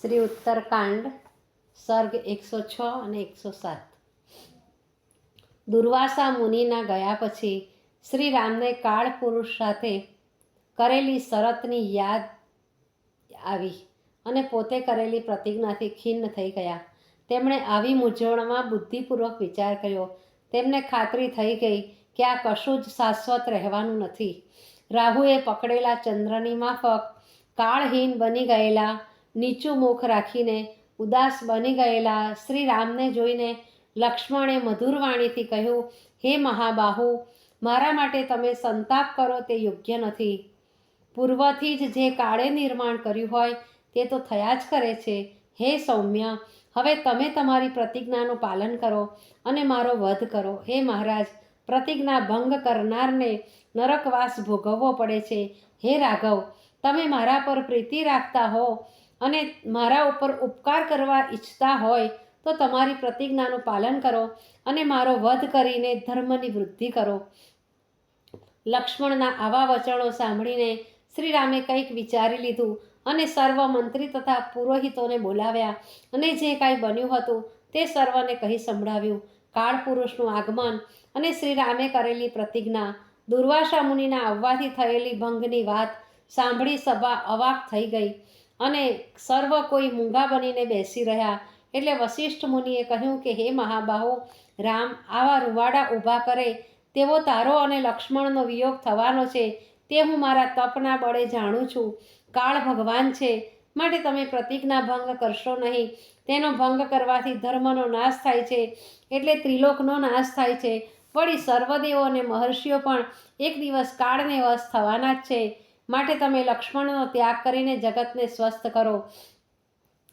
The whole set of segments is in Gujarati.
શ્રી ઉત્તરકાંડ, સર્ગ એકસો છ અને એકસો સાત. દુર્વાસા મુનિના ગયા પછી શ્રી રામને કાળ પુરુષ સાથે કરેલી શરતની યાદ આવી અને પોતે કરેલી પ્રતિજ્ઞાથી ખિન્ન થઈ ગયા. તેમણે આવી મૂંઝવણમાં બુદ્ધિપૂર્વક વિચાર કર્યો. તેમને ખાતરી થઈ ગઈ કે આ કશું જ શાશ્વત રહેવાનું નથી. રાહુએ પકડેલા ચંદ્રની માફક કાળહીન બની ગયેલા નીચું મુખ રાખીને ઉદાસ બની ગયેલા શ્રી રામને જોઈને લક્ષ્મણે મધુર વાણીથી કહ્યું, હે મહાબાહુ, મારા માટે તમે સંતાપ કરો તે યોગ્ય નથી. પૂર્વથી જ જે કાળે નિર્માણ કર્યું હોય તે તો થયા જ કરે છે. હે સૌમ્ય, હવે તમે તમારી પ્રતિજ્ઞાનું પાલન કરો અને મારો વધ કરો. હે મહારાજ, પ્રતિજ્ઞા ભંગ કરનારને નરકવાસ ભોગવવો પડે છે. હે રાઘવ, તમે મારા પર પ્રીતિ રાખતા હો. અને મારા ઉપર ઉપકાર કરવા ઈચ્છતા હોય તો તમારી પ્રતિજ્ઞાનું પાલન કરો અને મારો વધ કરીને ધર્મની વૃદ્ધિ કરો. લક્ષ્મણના આવા વચનો સાંભળીને શ્રીરામે કંઈક વિચારી લીધું અને સર્વ મંત્રી તથા પુરોહિતોને બોલાવ્યા અને જે કાંઈ બન્યું હતું તે સર્વને કહી સંભળાવ્યું. કાળ પુરુષનું આગમન અને શ્રી રામે કરેલી પ્રતિજ્ઞા, દુર્વાસા મુનિના આવવાથી થયેલી ભંગની વાત સાંભળી સભા અવાક થઈ ગઈ. અને સર્વ કોઈ મૂંગા બનીને બેસી રહ્યા. એટલે વશિષ્ઠ મુનિએ કહ્યું કે, હે મહાબાહુ, રામ આવા રૂવાડા ઊભા કરે. તેવો તારો અને લક્ષ્મણનો વિયોગ થવાનો છે. તે હું મારા તપના બળે જાણું છું. કાળ ભગવાન છે. માટે તમે પ્રતિજ્ઞા ભંગ કરશો નહીં. તેનો ભંગ કરવાથી ધર્મનો નાશ થાય છે. એટલે ત્રિલોકનો નાશ થાય છે. વળી સર્વદેવો અને મહર્ષિઓ પણ એક દિવસ કાળને વશ થવાના જ છે. માટે તમે લક્ષ્મણનો ત્યાગ કરીને જગતને સ્વસ્થ કરો.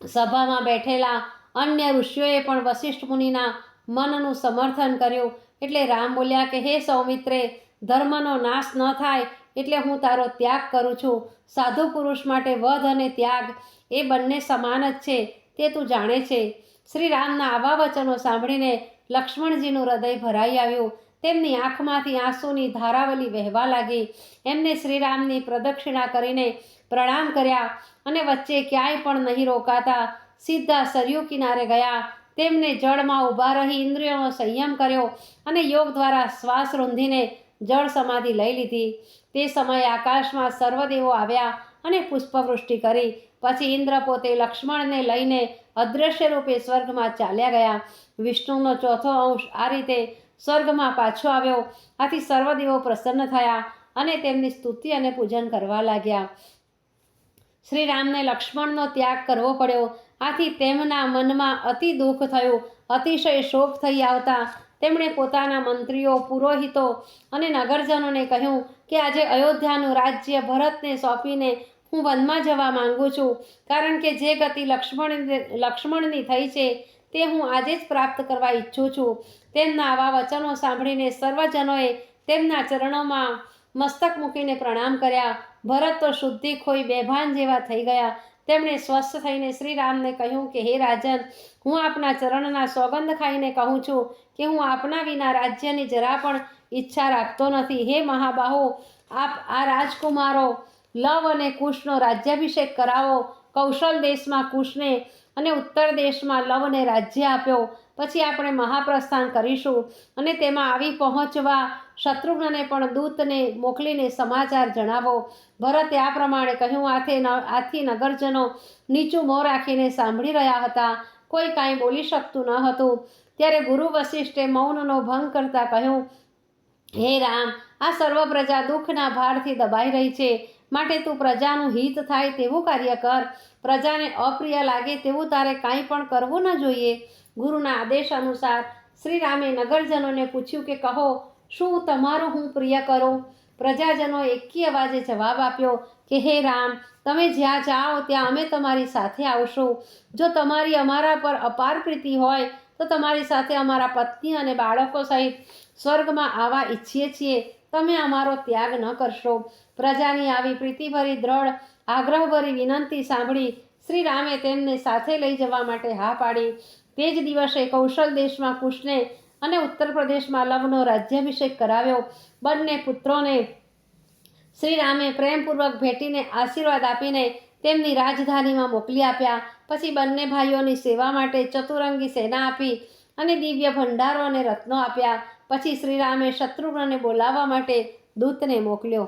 સભામાં બેઠેલા અન્ય ઋષિઓએ પણ વશિષ્ઠ મુનિના મનનું સમર્થન કર્યું. એટલે રામ બોલ્યા કે, હે સૌમિત્રે, ધર્મનો નાશ ન થાય એટલે હું તારો ત્યાગ કરું છું. સાધુ પુરુષ માટે વધ અને ત્યાગ એ બંને સમાન જ છે, તે તું જાણે છે. શ્રી રામના આવા વચનો સાંભળીને લક્ષ્મણજીનું હૃદય ભરાઈ આવ્યું. તેમની આંખમાંથી આંસુની ધારાવલી વહેવા લાગી. એમને શ્રીરામની પ્રદક્ષિણા કરીને પ્રણામ કર્યા અને વચ્ચે ક્યાંય પણ નહીં રોકાતા સીધા સરયુ કિનારે ગયા. તેમને જળમાં ઊભા રહી ઇન્દ્રિયોનો સંયમ કર્યો અને યોગ દ્વારા શ્વાસ રૂંધીને જળ સમાધિ લઈ લીધી. તે સમયે આકાશમાં સર્વદેવો આવ્યા અને પુષ્પવૃષ્ટિ કરી. પછી ઇન્દ્ર પોતે લક્ષ્મણને લઈને અદૃશ્ય રૂપે સ્વર્ગમાં ચાલ્યા ગયા. વિષ્ણુનો ચોથો અંશ આ રીતે સ્વર્ગમાં પાછો આવ્યો. આથી સર્વદેવો પ્રસન્ન થયા અને તેમની સ્તુતિ અને પૂજન કરવા લાગ્યા. શ્રી રામને લક્ષ્મણનો ત્યાગ કરવો પડ્યો. આથી તેમના મનમાં અતિ દુઃખ થયું. અતિશય શોક થઈ આવતા તેમણે પોતાના મંત્રીઓ, પુરોહિતો અને નગરજનોને કહ્યું કે આજે અયોધ્યાનું રાજ્ય ભરતને સોંપીને હું વનમાં જવા માંગુ છું. કારણ કે જે ગતિ લક્ષ્મણ લક્ષ્મણની થઈ છે તે હું આજે જ પ્રાપ્ત કરવા ઈચ્છું છું. તેમના આવા વચનો સાંભળીને સર્વજનોએ તેમના ચરણોમાં મસ્તક મૂકીને પ્રણામ કર્યા. ભરત તો શુદ્ધિ ખોઈ બેભાન જેવા થઈ ગયા. તેમણે સ્વસ્થ થઈને શ્રી રામને કહ્યું કે, હે રાજન, હું આપના ચરણના સોગંદ ખાઈને કહું છું કે, હું આપના વિના રાજ્યની જરા પણ ઈચ્છા રાખતો નથી. હે મહાબાહુ, આપ આ રાજકુમારો લવ અને કુશનો રાજ્યાભિષેક કરાવો. કૌશલ દેશમાં કુશને અને ઉત્તર દેશમાં લવને રાજ્ય આપ્યો. પછી આપણે મહાપ્રસ્થાન કરીશું અને તેમાં આવી પહોંચવા શત્રુઘ્નને પણ દૂતને મોકલીને સમાચાર જણાવો. ભરતે આ પ્રમાણે કહ્યું, આથી આથી નગરજનો નીચું મોં રાખીને સાંભળી રહ્યા હતા. કોઈ કાંઈ બોલી શકતું ન હતું. ત્યારે ગુરુ વશિષ્ઠે મૌનનો ભંગ કરતા કહ્યું, હે રામ, આ સર્વ પ્રજા દુઃખના ભારથી દબાઈ રહી છે. માટે તું પ્રજાનું હિત થાય તેવું કાર્ય કર. પ્રજાને અપ્રિય લાગે તેવું તારે કાંઈ પણ કરવું ન જોઈએ. ગુરુના આદેશ અનુસાર શ્રી રામે નગરજનોને પૂછ્યું કે કહો, શું તમારું હું પ્રિય કરું? પ્રજાજનો એકી અવાજે જવાબ આપ્યો કે, હે રામ, તમે જ્યાં જાઓ ત્યાં અમે તમારી સાથે આવશું. જો તમારી અમારા પર અપાર પ્રીતિ હોય, તો તમારી સાથે અમારા પત્ની અને બાળકો સહિત સ્વર્ગમાં આવવા ઈચ્છીએ છીએ. તમે અમારો ત્યાગ ન કરશો. પ્રજાની આવી પ્રીતિભરી દ્રઢ આગ્રહભરી વિનંતી સાંભળી શ્રી રામે તેમને સાથે લઈ જવા માટે હા પાડી. તે જ દિવસે કૌશલ દેશમાં કુશને અને ઉત્તર પ્રદેશમાં લવનો રાજ્યાભિષેક કરાવ્યો. બંને પુત્રોને શ્રી રામે પ્રેમપૂર્વક ભેટીને આશીર્વાદ આપીને તેમની રાજધાનીમાં મોકલી આપ્યા. પછી બંને ભાઈઓની સેવા માટે ચતુરંગી સેના આપી અને દિવ્ય ભંડારો અને રત્નો આપ્યા. પછી શ્રીરામે શત્રુઘ્નને બોલાવવા માટે દૂતને મોકલ્યો.